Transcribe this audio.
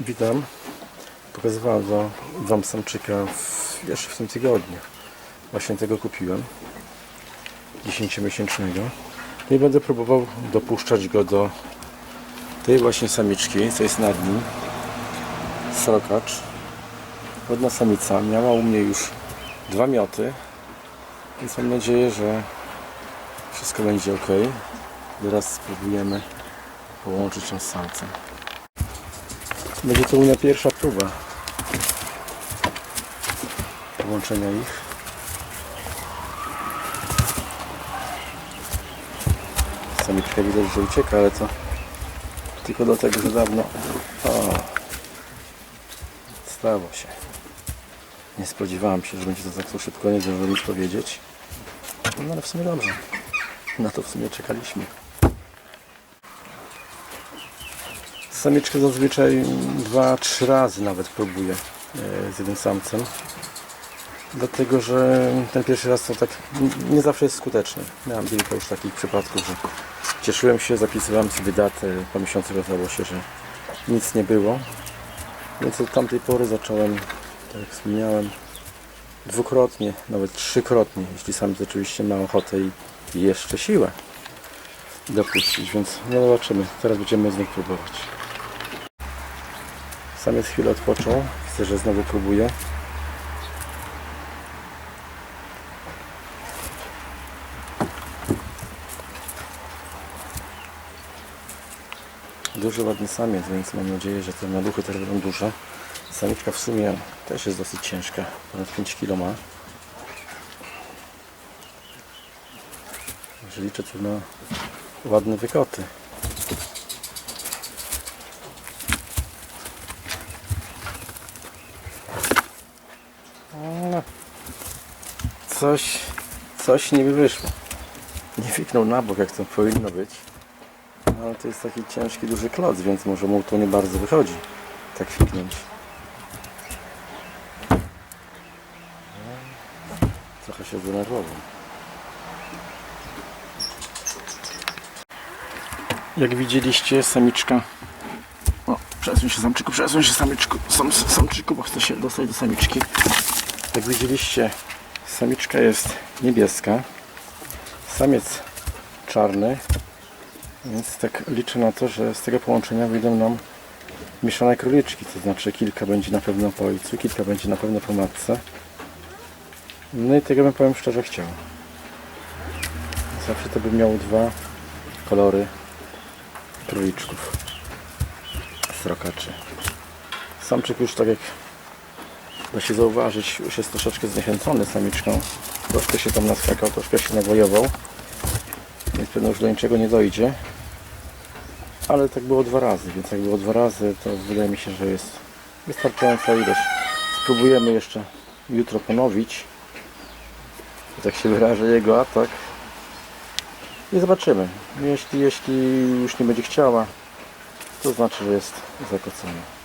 Witam. Pokazywałem wam- Wam samczyka w, jeszcze w tym tygodniu. Właśnie tego kupiłem. 10-miesięcznego. No I będę próbował dopuszczać go do tej właśnie samiczki, co jest nad nim. Srokacz. Ładna samica. Miała u mnie już dwa mioty. Więc mam nadzieję, że wszystko będzie ok. Teraz spróbujemy połączyć ją z samcem. Będzie to u mnie pierwsza próba połączenia ich. Samiczka widać, że ucieka, ale to tylko dlatego, że dawno o, stało się. Nie spodziewałem się, że będzie to tak szybko, nie zdążyłem nic powiedzieć. No ale w sumie dobrze. Na to w sumie czekaliśmy. Samiczkę zazwyczaj dwa, trzy razy nawet próbuję e, z jednym samcem. Dlatego, że ten pierwszy raz to tak nie zawsze jest skuteczny. Miałem kilka już takich przypadków, że cieszyłem się, zapisywałem sobie datę, po miesiącu okazało się, że nic nie było. Więc od tamtej pory zacząłem, tak jak wspomniałem, dwukrotnie, nawet trzykrotnie, jeśli samiec oczywiście ma ochotę i jeszcze siłę dopuścić, więc no zobaczymy. Teraz będziemy z nich próbować. Samiec chwilę odpoczął. Widzę, że znowu próbuje. Duży, ładny samiec, więc mam nadzieję, że te maluchy też będą duże. Samiczka w sumie też jest dosyć ciężka. Ponad 5 kg ma. Liczę tu na ładne wykoty. Coś, coś nie wyszło. Nie wiknął na bok, jak to powinno być. Ale to jest taki ciężki, duży kloc, więc może mu to nie bardzo wychodzi. Tak fiknąć. Trochę się zdenerwował. Jak widzieliście, samiczka. O, przesuń się samczyku, przesuń się samyczku, sam, samczyku, bo chcę się dostać do samiczki. Jak widzieliście, samiczka jest niebieska, samiec czarny, więc tak liczę na to, że z tego połączenia wyjdą nam mieszane króliczki, to znaczy kilka będzie na pewno po ojcu, kilka będzie na pewno po matce. No i tego bym powiem szczerze chciał. Zawsze to by miało dwa kolory króliczków srokaczy samczyk już tak jak da się zauważyć już jest troszeczkę zniechęcony samiczką. Troszkę się tam naskakał, troszkę się nawojował. Więc pewno już do niczego nie dojdzie. Ale tak było dwa razy więc jak było dwa razy to wydaje mi się, że jest wystarczająca ilość. Spróbujemy jeszcze jutro ponowić. Tak się wyrażę jego atak. I zobaczymy. Jeśli, jeśli już nie będzie chciała, to znaczy, że jest zakocona.